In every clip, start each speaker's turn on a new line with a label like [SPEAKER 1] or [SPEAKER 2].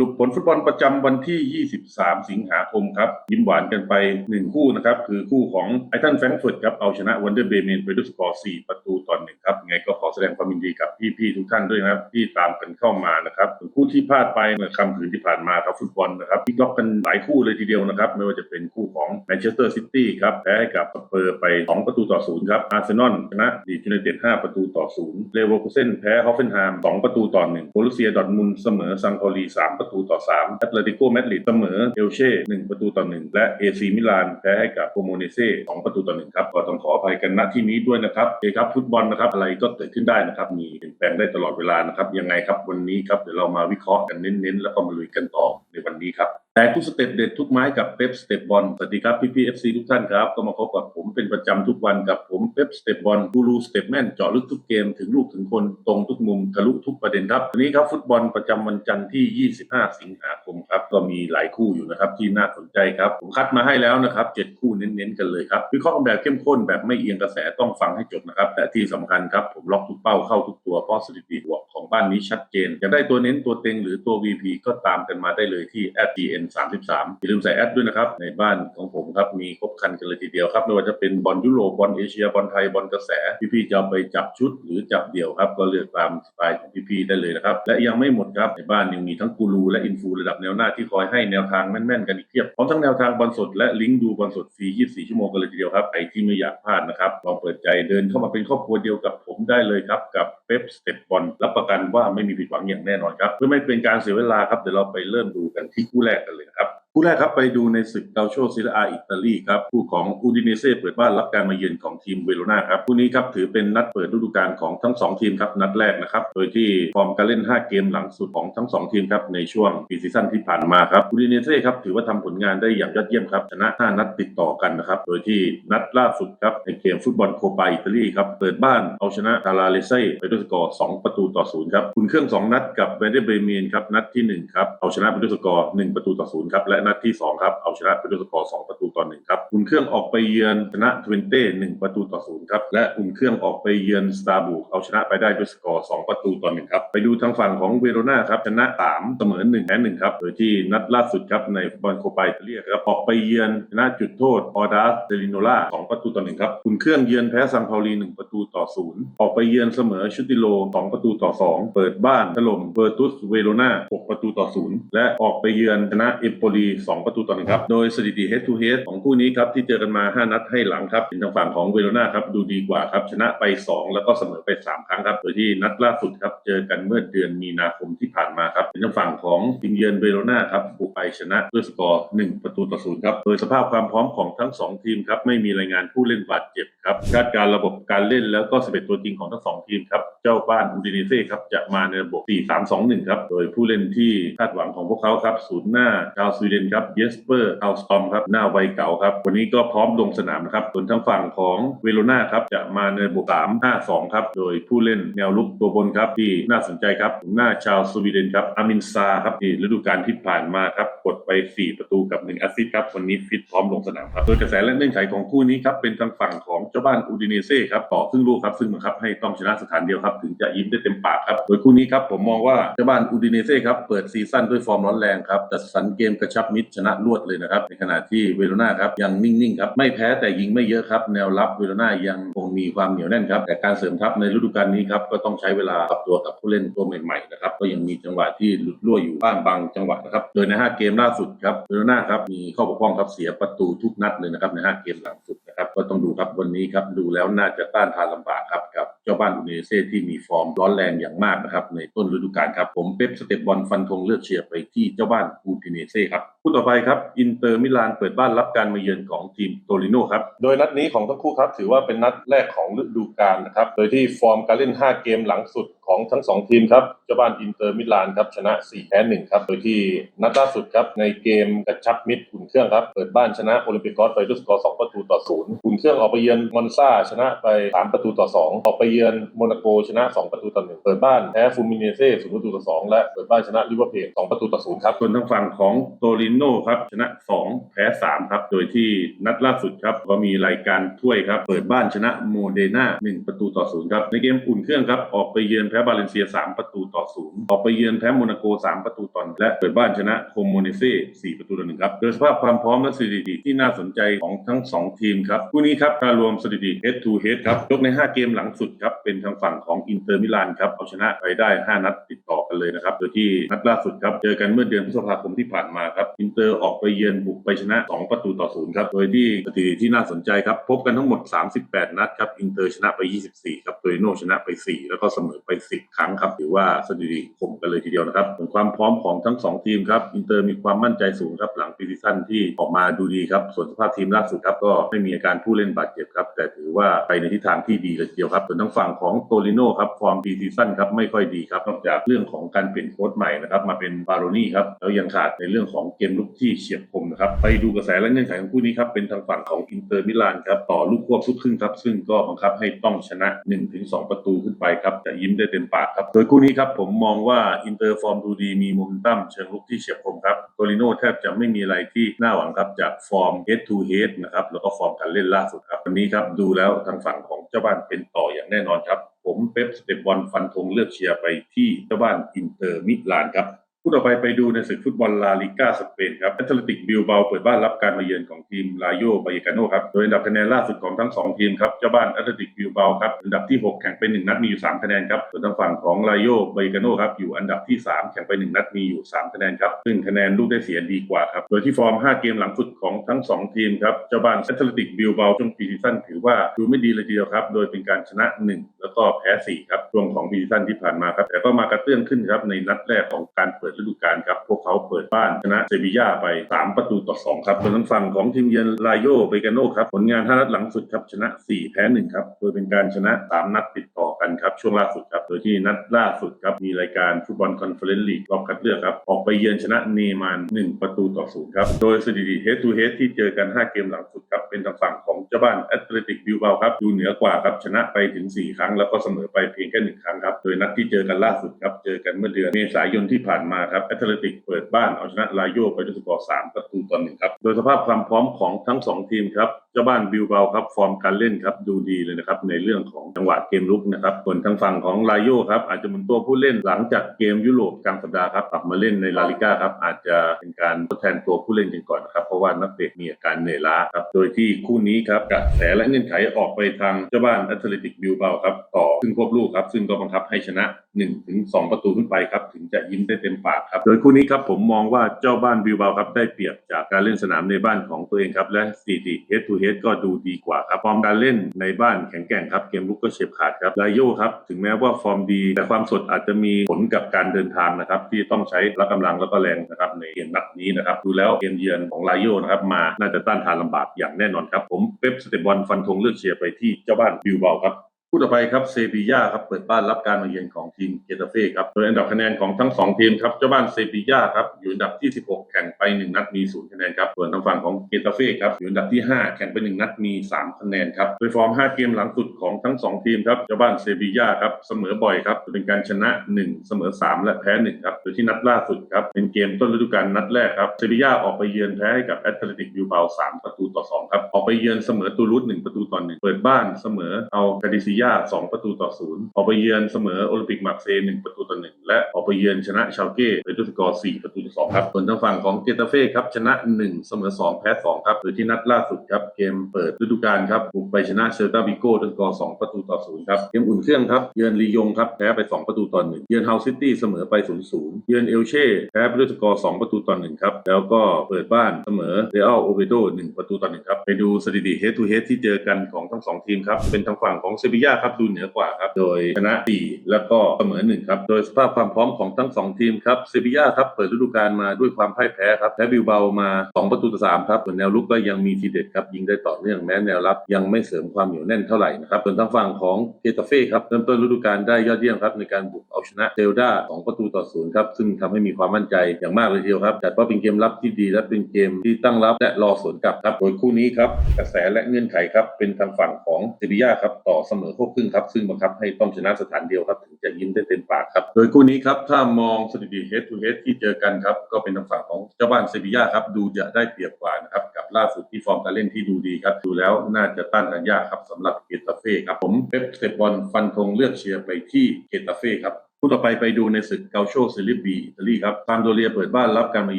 [SPEAKER 1] รุปผลฟุตบอลประจำวันที่ 23 สิงหาคมครับ ยิ้มหวานกันไป 1 คู่นะครับ คือคู่ของไอทันแฟรงก์เฟิร์ตครับ เอาชนะวันเดอร์เบเมนไปด้วยสกอร์ 4 ประตูต่อหนึ่งครับ ไงก็ขอแสดงความยินดีกับพี่ๆทุกท่านด้วยนะครับ ที่ตามกันเข้ามานะครับคู่ที่พลาดไปเมื่อค่ำคืนที่ผ่านมาครับฟุตบอลนะครับพลิกล็อกกันหลายคู่เลยทีเดียวนะครับ ไม่ว่าจะเป็นคู่ของแมนเชสเตอร์ซิตี้ครับแพ้กับสเปอร์ไป 2 ประตูต่อศูนย์ครับอาร์เซนอลชนะดีจูเนเต็ด5ประตูต่อศูนย์เลเวอร์คูเซนแพ้ฮอฟเฟนไฮม์2ประตูต่อ1โบรุเซียดอร์ทมุนเสมอซังโคลี3ประตูต่อ3แอตเลติโกมาดริดเสมอเอลเช่1ประตูต่อ 1 และเอซีมิลานแพ้ให้กับโปโมเนเซ่2ประตูต่อ 1 ครับก็ต้องขออภัยกันณที่นี้ด้วยนะครับเอครับฟุตบอลนะครับอะไรก็เกิดขึ้นได้นะครับ มีเปลี่ยนแปลงได้ตลอดเวลานะครับยังไงครับวันนี้ครับเดี๋ยวเรามาวิเคราะห์กันเน้นๆ แล้วก็มาลุยกันต่อในวันนี้ครับ แต่ทุกสเต็ปเด็ดทุกไม้กับเป๊ปสเต็ปบอลสวัสดีครับพี่พีเอฟซีทุกท่านครับ ก็มาพบกับผมเป็นประจำทุกวันกับผมเป๊ปสเต็ปบอลกูรูสเต็ปแมนเจาะลึกทุกเกมถึงลูกถึงคนตรงทุกมุมทะลุทุกประเด็นครับวันนี้ครับฟุตบอลประจำวันจันทร์ที่ 25 สิงหาคมครับ ก็มีหลายคู่อยู่นะครับที่น่าสนใจครับ ผมคัดมาให้แล้วนะครับเจ็ดคู่เน้นๆกันเลยครับวิเคราะห์แบบเข้มข้นแบบไม่เอียงกระแสต้องฟังให้จบนะครับและที่สำคัญครับผมล็อกทุกเป้าเข้าทุกตัวเพราะสถิติบวก บ้านนี้ชัดเจนอยากได้ตัวเน้นตัวเต็งหรือตัว VP ก็ตามกันมาได้เลยที่ @dn 33อย่าลืมใส่แอดด้วยนะครับ ในบ้านของผมครับ มีครบครันกันเลยทีเดียวครับ ไม่ว่าจะเป็นบอลยุโรปบอลเอเชียบอลไทยบอลกระแส พี่ๆจะไปจับชุดหรือจับเดี่ยวครับ ก็เลือกตามสไตล์ของพี่ๆได้เลยนะครับ และยังไม่หมดครับ ในบ้านยังมีทั้งกูรูและอินฟูระดับแนวหน้าที่คอยให้แนวทางแม่นๆกันอีกเพียบพร้อมทั้งแนวทางบอลสดและลิงก์ดูบอลสดฟรี24 ชั่วโมงกันเลยทีเดียวครับใครที่ไม่อยากพลาดนะครับลองเปิดใจเดินเข้ามาเป็นครอบครัวเดียวกับผมได้เลยครับกับเป๊ปสเต็ปบอลรับประกันว่าไม่มีผิดหวังอย่างแน่นอนครับ เพื่อไม่เป็นการเสียเวลาครับเดี๋ยวเราไปเริ่มดูกันที่คู่แรกกันเลยครับ คู่แรกครับไปดูในศึกเกาโชซิลอาอิตาลีครับคู่ของอูดิเนเซ่เปิดบ้านรับการมาเยือนของทีมเวโรนาครับคู่นี้ครับถือเป็นนัดเปิดฤดูกาลของทั้ง 2 ทีมครับนัดแรกนะครับโดยที่ฟอร์มการเล่น 5 เกมหลังสุดของทั้ง 2 ทีมครับในช่วงปีซีซั่นที่ผ่านมาครับอูดิเนเซ่ครับถือว่าทำผลงานได้อย่างยอดเยี่ยมครับชนะ 5 นัดติดต่อกันนะครับโดยที่นัดล่าสุดครับในเกมฟุตบอลโคปาอิตาลีครับเปิดบ้านเอาชนะคาราเลเซ่ไปด้วยสกอร์ 2 ประตูต่อศูนย์ครับคุณเครื่อง 2 นัดกับเวเดเบเมียนครับนัดที่1ครับเอาชนะไปด้วยสกอร์1ประตูต่อศูนย์ครับและนัดที่สองครับ เอาชนะไปด้วยสกอร์2ประตูต่อหนึ่งครับอุ่นเครื่องออกไปเยือนชนะทเวนเต้1ประตูต่อศูนย์ครับและอุ่นเครื่องออกไปเยือนสตาร์บูเอาชนะไปได้ด้วยสกอร์2ประตูต่อหนึ่งครับไปดูทางฝั่งของเวโรนาครับชนะ3เสมอ1แพ้1ครับโดยที่นัดล่าสุดครับในฟุตบอลโคปาอิตาเลียครับออกไปเยือนชนะจุดโทษออดัสเดลิโนล่า2ประตูต่อหนึ่งครับอุ่นเครื่องเยือนแพ้ซังเปาลี1ประตูต่อศูนย์ออกไปเยือนเสมอชุติโล 2 ประตูต่อ 2 เปิดบ้านถล่มเบอร์ตุสเวโรนา6ประตูต่อศูนย์และออกไปเยือนชนะเอโปลี2 ประตูต่อหนึ่งครับ โดยสถิติ head to head ของคู่นี้ครับที่เจอกันมา 5 นัดให้หลังครับเป็นทางฝั่งของเวโรนาครับดูดีกว่าครับชนะไป 2 แล้วก็เสมอไป 3 ครั้งครับโดยที่นัดล่าสุดครับเจอกันเมื่อเดือนมีนาคมที่ผ่านมาครับเป็นทางฝั่งของทีมเยือนเวโรนาครับบุกไปชนะด้วยสกอร์1ประตูต่อศูนย์ครับโดยสภาพความพร้อมของทั้ง 2 ทีมครับไม่มีรายงานผู้เล่นบาดเจ็บครับคาดการระบบการเล่นแล้วก็11ตัวจริงของทั้ง2ทีมครับเจ้าบ้านอูดิเนเซ่ครับจะมาในระบบ 4-3-2-1 ครับโดยผู้เล่นที่คาดหวังของพวกเขาครับศูนย์หน้าชาวสวีเดนครับเยสเปอร์อัลสตอมครับหน้าวัยเก่าครับ วันนี้ก็พร้อมลงสนามนะครับส่วนทางฝั่งของเวโรนาครับจะมาในระบบ3-5-2ครับ โดยผู้เล่นแนวลุกตัวบนครับที่น่าสนใจครับศูนย์หน้าชาวสวีเดนครับอามินซาครับที่ฤดูกาลที่ผ่านมาครับกดไป 4 ประตูกับ1แอสซิสต์ครับวันนี้ฟิตพร้อมลงสนามครับโดยกระแสและเงื่อนไขของคู่นี้ครับเป็นทางฝั่งของเจ้าบ้านอูดิเนเซ่ครับต่อครึ่งลูกครับซึ่งบังคับให้ต้องชนะสถานเดียวครับถึงจะยิ้มได้เต็มปากครับโดยคู่นี้ครับผมมองว่าเจ้าบ้านอูดิเนเซ่ครับเปิดซีซั่นด้วยฟอร์มร้อนแรงครับแต่สันเกมกระชับมิดชนะรวดเลยนะครับ ในขณะที่เวโรนาครับยังนิ่งๆครับไม่แพ้แต่ยิงไม่เยอะครับ แนวรับเวโรนายังคงมีความเหนียวแน่นครับแต่การเสริมทัพในฤดูกาลนี้ครับก็ต้องใช้เวลาปรับตัวกับผู้เล่นตัวใหม่ๆนะครับก็ยังมีจังหวะที่หลุดรั่วอยู่บ้างบางจังหวะนะครับโดยใน 5 เกมล่าสุดครับเวโรนาครับมีข้อบกพร่องครับเสียประตูทุกนัดเลยนะครับใน 5 เกมหลังสุด นะครับก็ต้องดูครับวันนี้ครับดูแล้วน่าจะต้านทานลำบากครับกับเจ้าบ้านอุเนเซ่ที่มีฟอร์มร้อนแรงอย่างมากนะครับในต้นฤดูกาลครับผมเป๊ปสเต็ปบอลฟันธงเลือกเชียร์ไปที่เจ้าบ้านอูดิเนเซ่ครับคู่ต่อไปครับอินเตอร์มิลานเปิดบ้านรับการมาเยือนของทีมโตริโนครับโดยนัดนี้ของทั้งคู่ครับถือว่าเป็นนัดแรกของฤดูกาลนะครับโดยที่ฟอร์มการเล่น 5 เกมหลังสุด ของทั้ง2ทีมครับ เจ้าบ้านอินเตอร์มิลานครับชนะ 4 แพ้1ครับ โดยที่นัดล่าสุดครับในเกมกระชับมิตรอุ่นเครื่องครับ เปิดบ้านชนะโอลิมปิกอสไปด้วยสกอร์ 2 ประตูต่อศูนย์อุ่นเครื่องออกไปเยือนมอนซาชนะไป 3 ประตูต่อ 2 ออกไปเยือนโมนาโกชนะ 2 ประตูต่อ 1 เปิดบ้านแพ้ฟูมิเนเซ่0ประตูต่อ 2 และเปิดบ้านชนะลิเวอร์พูล2ประตูต่อ 0 ครับ ส่วนทางฝั่งของโตริโนครับชนะ 2 แพ้ 3 ครับ โดยที่นัดล่าสุดครับก็มีรายการถ้วยครับ เปิดบ้านชนะโมเดนา1ประตูต่อ0ครับในเกมอุ่นเครื่องครับออกไปเยือนพ้บาเลนเซีย 3 ประตูต่อ0ออกไปเยือนแพ้โมนาโก 3 ประตูต่อ1และเปิดบ้านชนะโคโมเนเซ่4ประตูต่อ1ครับโดยสภาพความพร้อมและสถิติที่น่าสนใจของทั้ง 2 ทีมครับคู่นี้ครับถ้ารวมสถิติ head to head ครับยกใน 5 เกมหลังสุดครับเป็นทางฝั่งของอินเตอร์มิลานครับเอาชนะไปได้ 5 นัดติดต่อกันเลยนะครับโดยที่นัดล่าสุดครับเจอกันเมื่อเดือนพฤษภาคมที่ผ่านมาครับอินเตอร์ออกไปเยือนบุกไปชนะ 2 ประตูต่อศูนย์ครับโดยที่สถิติที่น่าสนใจครับพบกันทั้งหมด 38 นัดครับอินเตอร์ชนะไป 24 ครับโดยโนชนะไป 4 แล้วก็เสมอไป10 ครั้งครับถือว่าสถิติข่มกันเลยทีเดียวนะครับส่วนความพร้อมของทั้ง 2 ทีมครับอินเตอร์มีความมั่นใจสูงครับหลังปีซีซั่นที่ออกมาดูดีครับส่วนสภาพทีมล่าสุดครับก็ไม่มีอาการผู้เล่นบาดเจ็บครับแต่ถือว่าไปในทิศทางที่ดีเลยทีเดียวครับส่วนทางฝั่งของโตลิโนครับฟอร์มปีซีซั่นครับไม่ค่อยดีครับนอกจากเรื่องของการเปลี่ยนโค้ชใหม่นะครับมาเป็นบาโรนี่ครับแล้วยังขาดในเรื่องของเกมลุกที่เฉียบคมนะครับไปดูกระแสและเงื่อนไขของคู่นี้ครับเป็นทางฝั่งของอินเตอร์มิลานครับต่อลูกควบทุกครึ่งครับซึ่งก็บังคับให้ต้องชนะ 1-2 ประตูขึ้นไปครับจะยิ้มได้เต็มปากครับ โดยคู่นี้ครับผมมองว่าอินเตอร์ฟอร์มดูดีมีโมเมนตัมเชิงลุกที่เฉียบคมครับโตลิโนแทบจะไม่มีอะไรที่น่าหวังครับจากฟอร์ม head to head นะครับแล้วก็ฟอร์มการเล่นล่าสุดครับวันนี้ครับดูแล้วทางฝั่งของเจ้าบ้านเป็นต่ออย่างแน่นอนครับ ผมเป๊ปสเตปบอลฟันธงเลือกเชียร์ไปที่เจ้าบ้านอินเตอร์มิลานครับ ต่อไปไปดูในศึกฟุตบอลลาลิก้าสเปนครับแอตเลติกบิลเบาเปิดบ้านรับการมาเยือนของทีมลาโยบายกาโนครับ โดยอันดับคะแนนล่าสุดของทั้ง 2 ทีมครับ เจ้าบ้านแอตเลติกบิลเบาครับ อันดับที่ 6 แข่งไป 1 นัดมีอยู่ 3 คะแนนครับ ส่วนทางฝั่งของลาโยบายกาโนครับ อยู่อันดับที่ 3 แข่งไป 1 นัดมีอยู่ 3 คะแนนครับ ซึ่งคะแนนลูกได้เสียดีกว่าครับ โดยที่ฟอร์ม 5 เกมหลังสุดของทั้ง 2 ทีมครับ เจ้าบ้านแอตเลติกบิลเบาช่วงปีซีซั่นถือว่าดูไม่ดีเลยทีเดียวครับ โดยเป็นการชนะ 1 แล้วก็แพ้4ครับช่วงของปีซีซั่นที่ผ่านมาครับแต่ก็มากระเตื้องขึ้นครับในนัดแรกของการเปิดฤดูกาลครับ พวกเขาเปิดบ้านชนะเซบีย่าไป 3 ประตูต่อ 2 ครับส่วนทางฝั่งของทีมเยือนลาโยเบกาโนครับ ผลงาน5นัดหลังสุดครับชนะ 4 แพ้ 1 ครับ โดยเป็นการชนะ 3 นัดติดต่อกันครับ ช่วงล่าสุดครับ โดยที่นัดล่าสุดครับ มีรายการฟุตบอลคอนเฟอเรนซ์ลีกรอบคัดเลือกครับ ออกไปเยือนชนะเนมาน 1 ประตูต่อ 0 ครับ โดยสถิติ head to head ที่เจอกัน 5 เกมหลังสุดครับ เป็นทางฝั่งของเจ้าบ้านแอตเลติกบิลเบาครับอยู่เหนือกว่าครับชนะไปถึง 4 ครั้ง แล้วก็เสมอไปเพียงแค่1ครั้งครับโดยนัดที่เจอกันล่าสุดครับเจอกันเมื่อเดือนเมษายนที่ผ่านมาครับแอตเลติกเปิดบ้านเอาชนะลาโยไปด้วยสกอร์สามประตูต่อหนึ่งครับ โดยสภาพความพร้อมของทั้งสองทีมครับ จ้าบ้านบิลเบาครับ ฟอร์มการเล่นครับดูดีเลยนะครับ ในเรื่องของจังหวะเกมลุกนะครับส่วนทางฝั่งของลาโยครับอาจจะหมุนตัวผู้เล่นหลังจากเกมยุโรปกลางสัปดาห์ครับกลับมาเล่นในลาลิก้าครับอาจจะเป็นการทดแทนตัวผู้เล่นกันก่อนนะครับเพราะว่านักเตะมีอาการเหนื่อยล้าครับโดยที่คู่นี้ครับกระแสและเงื่อนไขออกไปทางเจ้าบ้านแอตเลติกบิลเบาครับต่อซึ่งควบลูกครับซึ่งก็บังคับให้ชนะ1ถึง2ประตูขึ้นไปครับถึงจะยิ้มได้เต็มปากครับโดยคู่นี้ครับผมมองว่าเจ้าบ้านบิลเบาครับได้เปรียบจากการเล่นสนามในบ้านของตัวเองครับและสถิติ head to head ก็ดูดีกว่าครับ ฟอร์มการเล่นในบ้านแข็งแกร่งครับ เกมลุกก็เฉียบขาดครับลโยครับ ถึงแม้ว่าฟอร์มดี แต่ความสดอาจจะมีผลกับการเดินทางนะครับ ที่ต้องใช้รักกำลังแล้วก็แรงนะครับในเกมนัดนี้นะครับดูแล้วเกมเยือนของลโยนะครับมาน่าจะต้านทานลำบากอย่างแน่นอนครับผมเป๊ปสเตปบอลฟันธงเลือกเชียร์ไปที่เจ้าบ้านบิวเบลครับ คู่ต่อไปครับเซบียาครับเปิดบ้านรับการมาเยือนของทีมเกตาเฟ่ครับโดยอันดับคะแนนของทั้ง 2 ทีมครับเจ้าบ้านเซบียาครับอยู่อันดับที่ 16 แข่งไป 1 นัดมี 0 คะแนนครับส่วนทางฝั่งของเกตาเฟ่ครับอยู่อันดับที่ 5 แข่งไป 1 นัดมี 3 คะแนนครับโดยฟอร์ม 5 เกมหลังสุดของทั้ง 2 ทีมครับเจ้าบ้านเซบียาครับเสมอบ่อยครับเป็นการชนะ 1 เสมอ 3 และแพ้1ครับโดยที่นัดล่าสุดครับเป็นเกมต้นฤดูกาลนัดแรกครับเซบียาออกไปเยือนแพ้ให้กับแอตเลติกบิลเบา3ประตูต่อ2ครับออกไปเยือนเสมอตูรุส1ประตูต่อ1เปิดบ้านเสมอเอากาดิซิยา2 ประตูต่อ0ออกไปเยือนเสมอโอลิมปิกมาร์เซย์1ประตูต่อ1และออกไปเยือนชนะชาลเก้ไปด้วยสกอร์4ประตูต่อ2ครับส่วนทางฝั่งของเกตาเฟ่ครับชนะ 1 เสมอ 2 แพ้2ครับโดยที่นัดล่าสุดครับเกมเปิดฤดูกาลครับบุกไปชนะเชลตาบิโก้ด้วยสกอร์2ประตูต่อ0ครับเกมอุ่นเครื่องครับเยือนลียงครับแพ้ไป 2 ประตูต่อ1เยือนเฮาซิตี้เสมอไป0-0เยือนเอลเช่แพ้ไปด้วยสกอร์2ประตูต่อ1ครับแล้วก็เปิดบ้านเสมอเรอัลโอเบโด1ประตูต่อ1ครับไปดูสถิติ head to head ที่เจอกันของทั้งสองทีมครับเป็นทางฝั่งของเซบียยาครับดูเหนือกว่าครับ โดยชนะ 4 แล้วก็เสมอ 1 ครับ โดยสภาพความพร้อมของทั้ง 2 ทีมครับเซบียาครับเปิดฤดูกาลมาด้วยความพ่ายแพ้ครับแพ้บิลเบามา 2 ประตูต่อ3ครับส่วนแนวลุกก็ยังมีทีเด็ดครับยิงได้ต่อเนื่องแม้แนวรับยังไม่เสริมความเหนียวแน่นเท่าไหร่นะครับส่วนทางฝั่งของเกตาเฟ่ครับเริ่มต้นฤดูกาลได้ยอดเยี่ยมครับในการบุกเอาชนะเซลดา2ประตูต่อศูนย์ครับซึ่งทำให้มีความมั่นใจอย่างมากเลยทีเดียวครับจัดว่าเป็นเกมรับที่ดีและเป็นเกมที่ตั้งรับและรอสวนกลับครับโดยคู่นี้ครับกระแสและเงื่อนไขครับเป็นทางฝั่งของเซบียาครับต่อเสมอควบครึ่งครับ ซึ่งบังคับให้ต้องชนะสถานเดียวครับถึงจะยิ้มได้เต็มปากครับ โดยคู่นี้ครับถ้ามองสถิติ head to head ที่เจอกันครับก็เป็นทางฝั่งของเจ้าบ้านเซบียาครับดูจะได้เปรียบกว่านะครับกับล่าสุดที่ฟอร์มการเล่นที่ดูดีครับดูแล้วน่าจะต้านกันยากครับสำหรับเกตาเฟ่ครับผมเป๊ปเซบอลฟันธงเลือกเชียร์ไปที่เกตาเฟ่ครับ คู่ต่อไปไปดูในศึกเกาโชเซริบีอิตาลีครับซามโดเรียเปิดบ้านรับการมาเ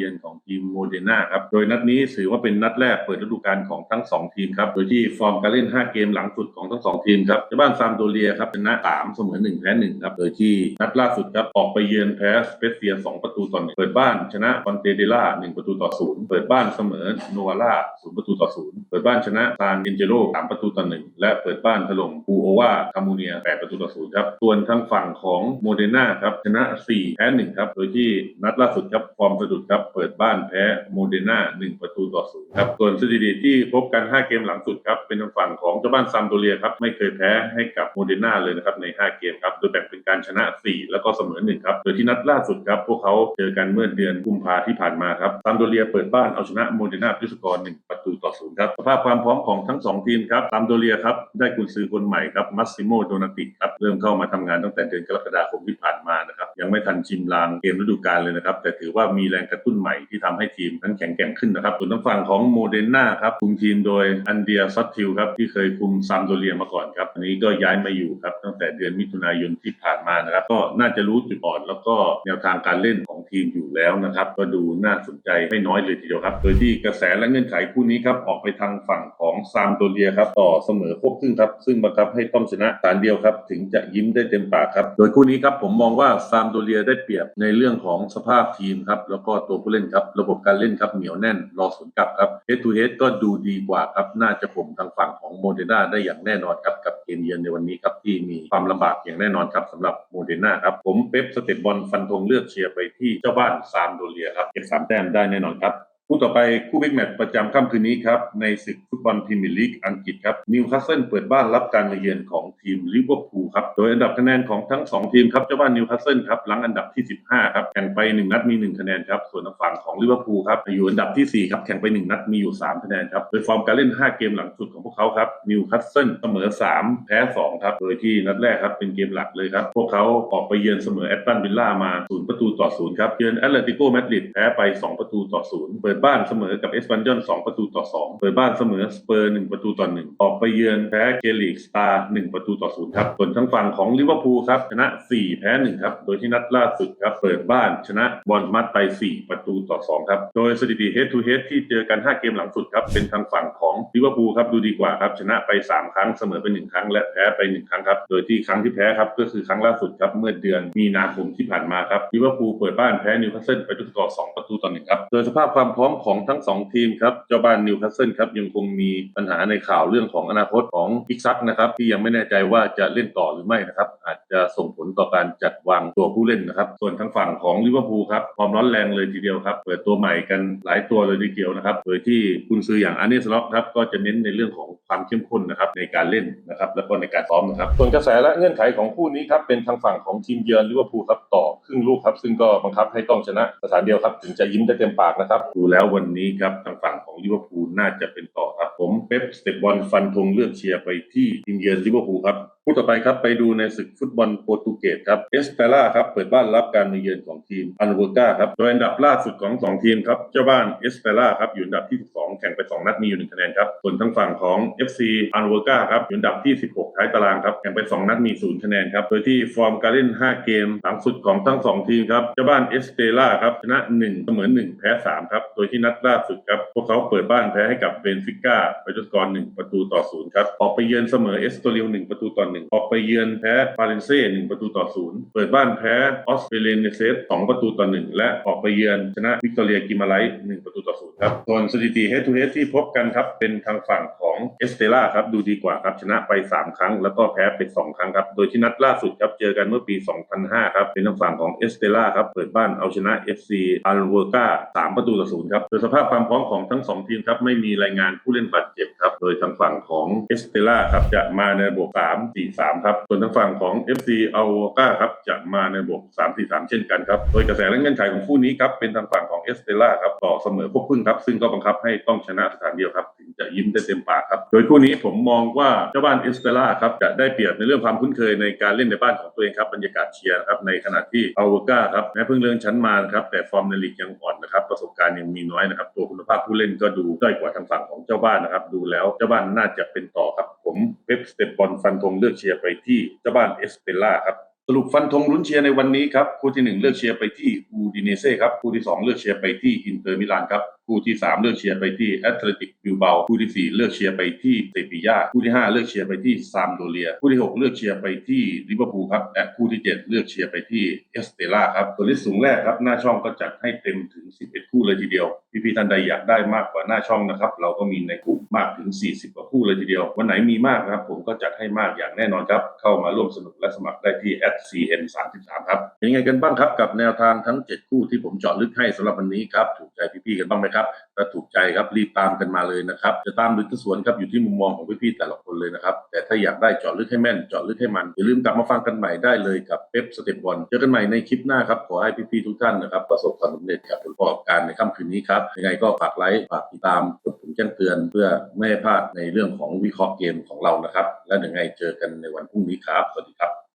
[SPEAKER 1] ยือนของทีมโมเดนาครับ โดยนัดนี้ถือว่าเป็นนัดแรกเปิดฤดูกาลของทั้ง 2 ทีมครับ โดยที่ฟอร์มการเล่น 5 เกมหลังสุดของทั้ง 2 ทีมครับเจ้าบ้านซามโดเรียครับชนะ3เสมอ1แพ้1ครับ โดยที่นัดล่าสุดครับออกไปเยือนแพ้สเปเซีย 2 ประตูต่อหนึ่งเปิดบ้านชนะคอนเตเดล่า1ประตูต่อ0เปิดบ้านเสมอโนวาร่า0ประตูต่อ0เปิดบ้านชนะซานเอนเจโร3ประตูต่อ1และเปิดบ้านถล่มปูโอวาคามูเนีย8ประตูต่อ0ครับส่วนทางฝั่งของโมเดนาครับชนะ 4 แพ้ 1 ครับ โดยที่นัดล่าสุดครับฟอร์มสะดุดครับ เปิดบ้านแพ้โมเดนา1 ประตูต่อ0ครับส่วนสถิติที่พบกัน 5 เกมหลังสุดครับ เป็นทางฝั่งของเจ้าบ้านซัมโดเรียครับ ไม่เคยแพ้ให้กับโมเดนาเลยนะครับใน 5 เกมครับ โดยแบ่งเป็นการชนะ 4 แล้วก็เสมอ 1 ครับ โดยที่นัดล่าสุดครับพวกเขาเจอกันเมื่อเดือนกุมภาที่ผ่านมาครับซัมโดเรียเปิดบ้านเอาชนะโมเดนาด้วยสกอร์1ประตูต่อ0ครับสภาพความพร้อมของทั้ง 2 ทีมครับซัมโดเรียครับได้กุนซือคนใหม่ครับมัสซิโมโดนาติครับเริ่มเข้ามาทำงานตั้งแต่เดือนกรกฎาคมที่ผ่านมานะครับยังไม่ทันชิมลางเกมฤดูกาลเลยนะครับ แต่ถือว่ามีแรงกระตุ้นใหม่ที่ทำให้ทีมนั้นแข็งแกร่งขึ้นนะครับส่วนทางฝั่งของโมเดนาครับคุมทีมโดยอันเดียซอตทิลครับที่เคยคุมซัมโดเรียมาก่อนครับอันนี้ก็ย้ายมาอยู่ครับตั้งแต่เดือนมิถุนายนที่ผ่านมานะครับ ก็น่าจะรู้จุดอ่อน แล้วก็แนวทางการเล่นของทีมอยู่แล้วนะครับ ก็ดูน่าสนใจไม่น้อยเลยทีเดียวครับ โดยที่กระแสและเงื่อนไขคู่นี้ครับออกไปทางฝั่งของซามโดเรียครับต่อเสมอควบครึ่งครับซึ่งบังคับให้ต้องชนะฐานเดียวครับถึงจะยิ้มได้เต็มปากครับโดยคู่นี้ครับผมผมมองว่าซามโดเรียได้เปรียบในเรื่องของสภาพทีมครับแล้วก็ตัวผู้เล่นครับระบบการเล่นครับเหนียวแน่นรอสวนกลับครับเฮดทูเฮดก็ดูดีกว่าครับน่าจะผมทางฝั่งของโมเดนาได้อย่างแน่นอนครับกับเกมเยือนในวันนี้ครับที่มีความลำบากอย่างแน่นอนครับสำหรับโมเดนาครับผมเป๊ปสเตปบอลฟันธงเลือกเชียร์ไปที่เจ้าบ้านซามโดเรียครับเก็บสามแต้มได้แน่นอนครับ คู่ต่อไปคู่บิ๊กแมตช์ประจำค่ำคืนนี้ครับ ในศึกฟุตบอลพรีเมียร์ลีกอังกฤษครับนิวคาสเซิลเปิดบ้านรับการมาเยือนของทีมลิเวอร์พูลครับ โดยอันดับคะแนนของทั้ง 2 ทีมครับเจ้าบ้านนิวคาสเซิลครับหลังอันดับที่ 15 ครับ แข่งไป 1 นัดมี 1 คะแนนครับ ส่วนทางฝั่งของลิเวอร์พูลครับอยู่อันดับที่ 4 ครับ แข่งไป 1 นัดมีอยู่ 3 คะแนนครับ โดยฟอร์มการเล่น 5 เกมหลังสุดของพวกเขาครับนิวคาสเซิลเสมอ 3 แพ้ 2 ครับ โดยที่นัดแรกครับเป็นเกมหลักเลยครับพวกเขาออกไปเยือนเสมอแอตตันวิลล่ามา0ประตูต่อ0ครับเยือนแอตเลติโกมาดริดแพ้ไป 2 ประตูต่อ0เปิดดบ้านเสมอกับเอสปันยอน2ประตูต่อ 2 เปิดบ้านเสมอสเปอร์1ประตูต่อ 1 ออกไปเยือนแพ้เกลิกสตาร์1ประตูต่อ 0 ครับ ส่วนทางฝั่งของลิเวอร์พูลครับชนะ 4 แพ้ 1 ครับ โดยที่นัดล่าสุดครับ เปิดบ้านชนะบอลมัดไป 4 ประตูต่อ 2 ครับ โดยสถิติ head to head ที่เจอกัน 5 เกมหลังสุดครับ เป็นทางฝั่งของลิเวอร์พูลครับดูดีกว่าครับชนะไป 3 ครั้งเสมอไป 1 ครั้ง และแพ้ไป 1 ครั้งครับโดยที่ครั้งที่แพ้ครับก็คือครั้งล่าสุดครับเมื่อเดือนมีนาคมที่ผ่านมาครับลิเวอร์พูลเปิดบ้านแพ้นิวคาสเซิลไปด้วยสกอร์2ประตูต่อ1ครับโดยสภาพความพร้อมของทั้งสองทีมครับ เจ้าบ้านนิวคาสเซิลครับยังคงมีปัญหาในข่าวเรื่องของอนาคตของพิกซักนะครับที่ยังไม่แน่ใจว่าจะเล่นต่อหรือไม่นะครับอาจจะส่งผลต่อการจัดวางตัวผู้เล่นนะครับ ส่วนทางฝั่งของลิเวอร์พูลครับความร้อนแรงเลยทีเดียวครับ เปิดตัวใหม่กันหลายตัวเลยทีเดียวนะครับ โดยที่คุณซื้ออย่างอาร์เนสล็อกครับก็จะเน้นในเรื่องของความเข้มข้นนะครับในการเล่นนะครับแล้วก็ในการซ้อมนะครับส่วนกระแสและเงื่อนไขของคู่นี้ครับเป็นทางฝั่งของทีมเยือนลิเวอร์พูลครับต่อครึ่งลูกครับซึ่งก็บังคับให้ต้องชนะสถานเดียวครับถึงจะยิ้มได้เต็มปากนะครับดูแลแล้ววันนี้ครับทางฝั่งของลิเวอร์พูลน่าจะเป็นต่อครับ ผมเป๊ปสเตปบอลฟันธงเลือกเชียร์ไปที่ทีมเยือนลิเวอร์พูลครับคู่ต่อไปครับไปดูในศึกฟุตบอลโปรตุเกสครับเอสเปร่าครับเปิดบ้านรับการมาเยือนของทีมอันเวอร์กาครับโดยอันดับล่าสุดของสองทีมครับเจ้าบ้านเอสเปร่าครับอยู่อันดับที่ 12 แข่งไป 2 นัดมีอยู่1คะแนนครับส่วนทางฝั่งของ FC อันเวอร์กาครับอยู่อันดับที่ 16 ท้ายตารางครับแข่งไป 2 นัดมี 0 คะแนนครับโดยที่ฟอร์มการเล่น 5 เกมหลังสุดของทั้ง 2 ทีมครับเจ้าบ้านเอสเปร่าครับชนะ 1 เสมอ 1 แพ้ 3 ครับโดยที่นัดล่าสุดครับ พวกเขาเปิดบ้านแพ้ให้กับเบนฟิก้าไปด้วยสกอร์หนึ่งประตูต่อศูนย์ครับ ออกไปเยือนเสมอเอสโตเรียหนึ่งประตูต่อหนึ่งออกไปเยือนแพ้ฟาเรนเซ่หนึ่งประตูต่อศูนย์เปิดบ้านแพ้ออสเตรเลียเนเซสสองประตูต่อหนึ่งและออกไปเยือนชนะวิกตอเรียกิมาไลท์หนึ่งประตูต่อศูนย์ครับส่วนสถิติ head to head ที่พบกันครับเป็นทางฝั่งของเอสเตล่าครับดูดีกว่าครับชนะไป 3 ครั้ง แล้วก็แพ้ไป 2 ครั้งครับโดยที่นัดล่าสุดครับเจอกันเมื่อปี 2005 ครับเป็นทางฝั่งของเอสเตล่าครับเปิดบ้านเอาชนะ FC อัลเวอร์กา3ประตูต่อศูนย์ครับโดยสภาพความพร้อมของทั้ง 2 ทีมครับไม่มีรายงานผู้เล่นบาดเจ็บครับโดยทางฝั่งของเอสเตล่าครับจะมาในระบบ3 4 3ครับส่วนทางฝั่งของ FC อัลเวอร์กาครับจะมาในระบบ3 4 3 เช่นกันครับโดยกระแสและเงื่อนไขของคู่นี้ครับเป็นทางฝั่งของเอสเตล่าครับต่อเสมอพวกพึ่งครับซึ่งก็บังคับให้ต้องชนะสถานเดียวครับถึงจะยิ้มได้เต็มปากครับโดยคู่นี้ผมมองว่าเจ้าบ้านเอสเตล่าครับจะได้เปรียบในเรื่องความคุ้นเคยในการเล่นในบ้านของตัวเองครับบรรยากาศเชียร์ครับในขณะที่อัลเวอร์กาครับแม้เพิ่งเลื่อนชั้นมานครับแต่ฟอร์มในลีกยังอ่อนนะครับประสบการณ์ยังมีน้อยนะครับ ตัวคุณภาพผู้เล่นก็ดูด้อยกว่าทางฝั่งของเจ้าบ้านนะครับ ดูแล้วเจ้าบ้านน่าจะเป็นต่อครับ ผมเป๊ปสเตปบอลฟันธงเลือกเชียร์ไปที่เจ้าบ้านเอสเปล่าครับสรุปฟันธงลุ้นเชียร์ในวันนี้ครับคู่ที่หนึ่งเลือกเชียร์ไปที่อูดิเนเซ่ครับคู่ที่สองเลือกเชียร์ไปที่อินเตอร์มิลานครับ คู่ที่สามเลือกเชียร์ไปที่แอตเลติกบิลเบาคู่ที่สี่เลือกเชียร์ไปที่เซบียาคู่ที่ห้าเลือกเชียร์ไปที่ซามโดเลีย คู่ที่หกเลือกเชียร์ไปที่ลิเวอร์พูลครับและคู่ที่เจ็ดเลือกเชียร์ไปที่เอสเตล่าครับส่วลิสต์สูงแรกครับหน้าช่องก็จัดให้เต็มถึง 11 คู่เลยทีเดียวพี่ๆท่านใดอยากได้มากกว่าหน้าช่องนะครับเราก็มีในกลุ่มมากถึง 40 กว่าคู่เลยทีเดียว วันไหนมีมากนะครับผมก็จัดให้มากอย่างแน่นอนครับเข้ามาร่วมสนุกและสมัครได้ที่ @cn 3 3 ครับเป็นไงกันบ้างครับกับแนวทางทั้ง 7 คู่ที่ผมเจาะลึกให้สำหรับวันนี้ครับถูกใจพี่ๆกันบ้างไหมครับถ้าถูกใจครับรีบตามกันมาเลยนะครับ จะตามหรือจะสวนครับอยู่ที่มุมมองของพี่ๆแต่ละคนเลยนะครับ แต่ถ้าอยากได้เจาะลึกให้แม่นเจาะลึกให้มันอย่าลืมกลับมาฟังกันใหม่ได้เลยกับเป๊ปสเต็ปบอลเจอกันใหม่ในคลิปหน้าครับขอให้พี่ๆทุกท่านนะครับประสบความสำเร็จกับผลประกอบการในค่ำคืนนี้ครับยังไงก็ฝากไลค์ฝากติดตามกดปุ่มแจ้งเตือน เพื่อไม่ให้พลาดในเรื่องของวิเคราะห์เกมของเรานะครับ และยังไงเจอกันในวันพรุ่งนี้ครับสวัสดีครับ